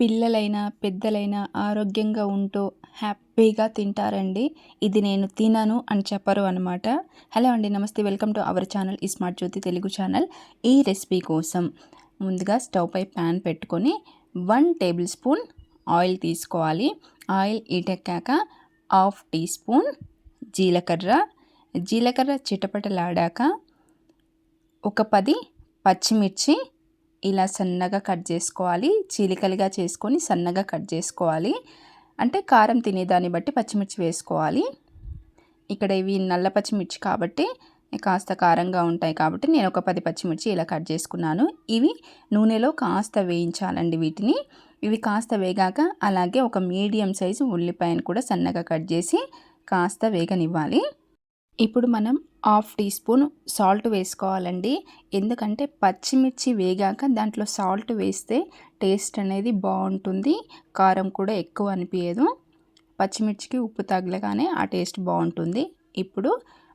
పిల్లలైనా పెద్దలైనా ఆరోగ్యంగా ఉంటూ హ్యాపీగా తింటారండి. ఇది నేను తినను అని చెప్పరు అనమాట హలో అండి నమస్తే. వెల్కమ్ టు అవర్ ఛానల్ ఈ స్మార్ట్ జ్యోతి తెలుగు ఛానల్. ఈ రెసిపీ కోసం ముందుగా స్టవ్ పై ప్యాన్ పెట్టుకొని వన్ టేబుల్ స్పూన్ ఆయిల్ తీసుకోవాలి. ఆయిల్ ఈటెక్కాక హాఫ్ టీ స్పూన్ జీలకర్ర. జీలకర్ర చిటపటలాడాక ఒక పది పచ్చిమిర్చి ఇలా సన్నగా కట్ చేసుకోవాలి. చీలికలుగా చేసుకొని సన్నగా కట్ చేసుకోవాలి. అంటే కారం తినేదాన్ని బట్టి పచ్చిమిర్చి వేసుకోవాలి. ఇక్కడ ఇవి నల్ల పచ్చిమిర్చి కాబట్టి కాస్త కారంగా ఉంటాయి కాబట్టి నేను ఒక పది పచ్చిమిర్చి ఇలా కట్ చేసుకున్నాను. ఇవి నూనెలో కాస్త వేయించాలండి వీటిని. ఇవి కాస్త వేగాక అలాగే ఒక మీడియం సైజు ఉల్లిపాయను కూడా సన్నగా కట్ చేసి కాస్త వేగనివ్వాలి. ఇప్పుడు మనం హాఫ్ టీ స్పూన్ సాల్ట్ వేసుకోవాలండి. ఎందుకంటే పచ్చిమిర్చి వేగాక దాంట్లో సాల్ట్ వేస్తే టేస్ట్ అనేది బాగుంటుంది. కారం కూడా ఎక్కువ అనిపించదు పచ్చిమిర్చికి ఉప్పు తగలగానే ఆ టేస్ట్ బాగుంటుంది. ఇప్పుడు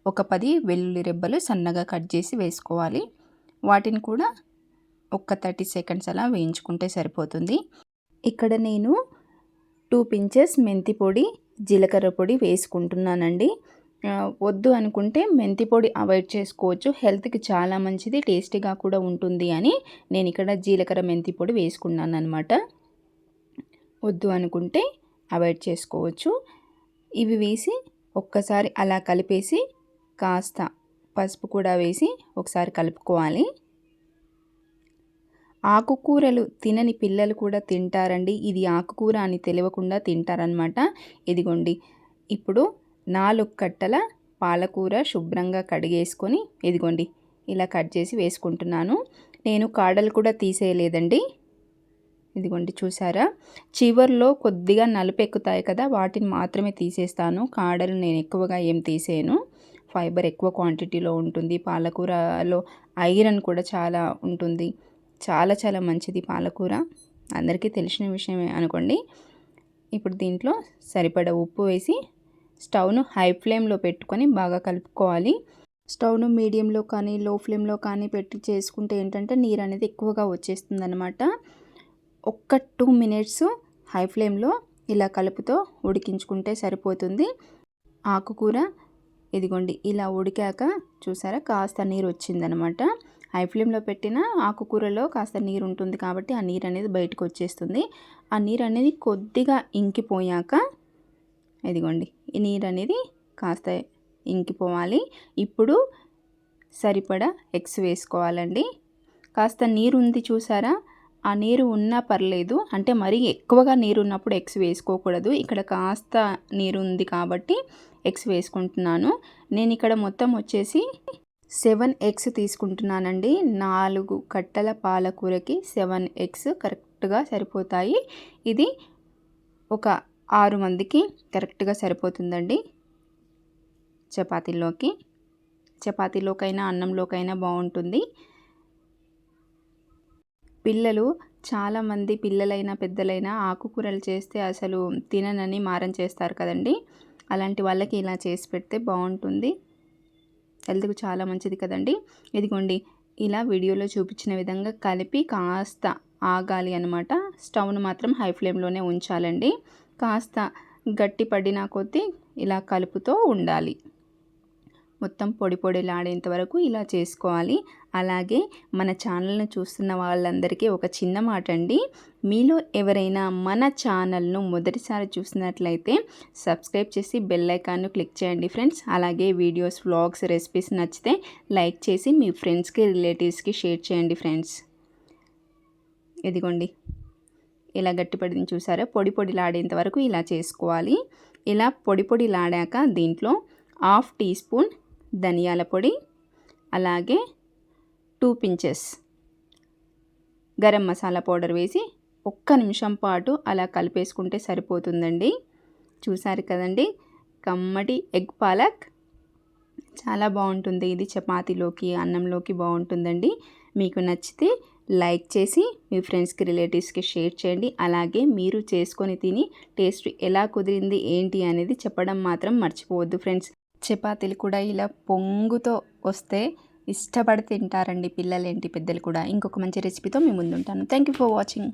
ఒక పది వెల్లుల్లి రెబ్బలు సన్నగా కట్ చేసి వేసుకోవాలి. వాటిని కూడా ఒక థర్టీ సెకండ్స్ అలా వేయించుకుంటే సరిపోతుంది. ఇక్కడ నేను టూ పించెస్ మెంతి పొడి జీలకర్ర పొడి వేసుకుంటున్నానండి. వద్దు అనుకుంటే మెంతి పొడి అవాయిడ్ చేసుకోవచ్చు. హెల్త్కి చాలా మంచిది టేస్టీగా కూడా ఉంటుంది అని నేను ఇక్కడ జీలకర్ర మెంతి పొడి వేసుకున్నాను అనమాట వద్దు అనుకుంటే అవాయిడ్ చేసుకోవచ్చు. ఇవి వేసి ఒక్కసారి అలా కలిపేసి కాస్త పసుపు కూడా వేసి ఒకసారి కలుపుకోవాలి. ఆకుకూరలు తినని పిల్లలు కూడా తింటారండి. ఇది ఆకుకూర అని తెలియకుండా తింటారనమాట ఇదిగోండి ఇప్పుడు నాలుగు కట్టల పాలకూర శుభ్రంగా కడిగేసుకొని ఇదిగోండి ఇలా కట్ చేసి వేసుకుంటున్నాను. నేను కాడలు కూడా తీసేయలేదండి. ఇదిగోండి చూసారా? చివర్లో కొద్దిగా నలుపు ఎక్కుతాయి కదా వాటిని మాత్రమే తీసేస్తాను. కాడలు నేను ఎక్కువగా ఏం తీసేయను. ఫైబర్ ఎక్కువ క్వాంటిటీలో ఉంటుంది. పాలకూరలో ఐరన్ కూడా చాలా ఉంటుంది. చాలా చాలా మంచిది పాలకూర. అందరికీ తెలిసిన విషయమే అనుకోండి. ఇప్పుడు దీంట్లో సరిపడ ఉప్పు వేసి స్టవ్ను హై ఫ్లేమ్లో పెట్టుకొని బాగా కలుపుకోవాలి. స్టవ్ను మీడియంలో కానీ లో ఫ్లేమ్లో కానీ పెట్టి చేసుకుంటే ఏంటంటే నీరు అనేది ఎక్కువగా వచ్చేస్తుంది అనమాట ఒక్క టూ మినిట్స్ హై ఫ్లేమ్లో ఇలా కలుపుతో ఉడికించుకుంటే సరిపోతుంది. ఆకుకూర ఇదిగోండి ఇలా ఉడికాక చూసారా కాస్త నీరు వచ్చిందనమాట హై ఫ్లేమ్లో పెట్టిన ఆకుకూరలో కాస్త నీరు ఉంటుంది కాబట్టి ఆ నీరు అనేది బయటకు వచ్చేస్తుంది. ఆ నీరు అనేది కొద్దిగా ఇంకిపోయాక ఇదిగోండి ఈ నీరు అనేది కాస్త ఇంకిపోవాలి. ఇప్పుడు సరిపడా ఎగ్స్ వేసుకోవాలండి. కాస్త నీరు ఉంది చూసారా? ఆ నీరు ఉన్నా పర్లేదు అంటే మరీ ఎక్కువగా నీరు ఉన్నప్పుడు ఎగ్స్ వేసుకోకూడదు. ఇక్కడ కాస్త నీరు ఉంది కాబట్టి ఎగ్స్ వేసుకుంటున్నాను. నేను ఇక్కడ మొత్తం వచ్చేసి సెవెన్ ఎగ్స్ తీసుకుంటున్నానండి. నాలుగు కట్టల పాలకూరకి సెవెన్ ఎగ్స్ కరెక్ట్గా సరిపోతాయి. ఇది ఒక ఆరు మందికి కరెక్ట్గా సరిపోతుందండి. చపాతీలోకి చపాతీలోకైనా అన్నంలోకైనా బాగుంటుంది పిల్లలు చాలామంది పిల్లలైనా పెద్దలైనా ఆకుకూరలు చేస్తే అసలు తిననని మారం చేస్తారు కదండి. అలాంటి వాళ్ళకి ఇలా చేసి పెడితే బాగుంటుంది హెల్త్కు చాలా మంచిది కదండి. ఇదిగోండి ఇలా వీడియోలో చూపించిన విధంగా కలిపి కాస్త ఆగాలి అనమాట స్టవ్ను మాత్రం హై ఫ్లేమ్లోనే ఉంచాలండి. కాస్త గట్టి పడిన కొద్దీ ఇలా కలుపుతూ ఉండాలి. మొత్తం పొడి పొడిలాడేంత వరకు ఇలా చేసుకోవాలి. అలాగే మన ఛానల్ను చూస్తున్న వాళ్ళందరికీ ఒక చిన్న మాట అండి మీలో ఎవరైనా మన ఛానల్ను మొదటిసారి చూసినట్లయితే సబ్స్క్రైబ్ చేసి బెల్ ఐకాన్ను క్లిక్ చేయండి ఫ్రెండ్స్. అలాగే వీడియోస్ వ్లాగ్స్ రెసిపీస్ నచ్చితే లైక్ చేసి మీ ఫ్రెండ్స్కి రిలేటివ్స్కి షేర్ చేయండి ఫ్రెండ్స్. ఇదిగోండి. ఇలా గట్టిపడింది చూసారా పొడి పొడిలాడేంత వరకు ఇలా చేసుకోవాలి. ఇలా పొడి పొడిలాడాక దీంట్లో హాఫ్ టీ స్పూన్ ధనియాల పొడి అలాగే two pinches garam masala powder వేసి ఒక్క నిమిషం పాటు అలా కలిపేసుకుంటే సరిపోతుందండి. చూసారు కదండి? కమ్మటి ఎగ్ పాలక్. చాలా బాగుంటుంది. ఇది చపాతీలోకి అన్నంలోకి బాగుంటుందండి. మీకు నచ్చితే లైక్ చేసి మీ ఫ్రెండ్స్కి రిలేటివ్స్కి షేర్ చేయండి. అలాగే మీరు చేసుకొని తిని టేస్ట్ ఎలా కుదిరింది ఏంటి అనేది చెప్పడం మాత్రం మర్చిపోవద్దు ఫ్రెండ్స్. చపాతీలు కూడా ఇలా పొంగుతో వస్తే ఇష్టపడి తింటారండి పిల్లలేంటి పెద్దలు కూడా. ఇంకొక మంచి రెసిపీతో మీ ముందుంటాను. Thank you for watching.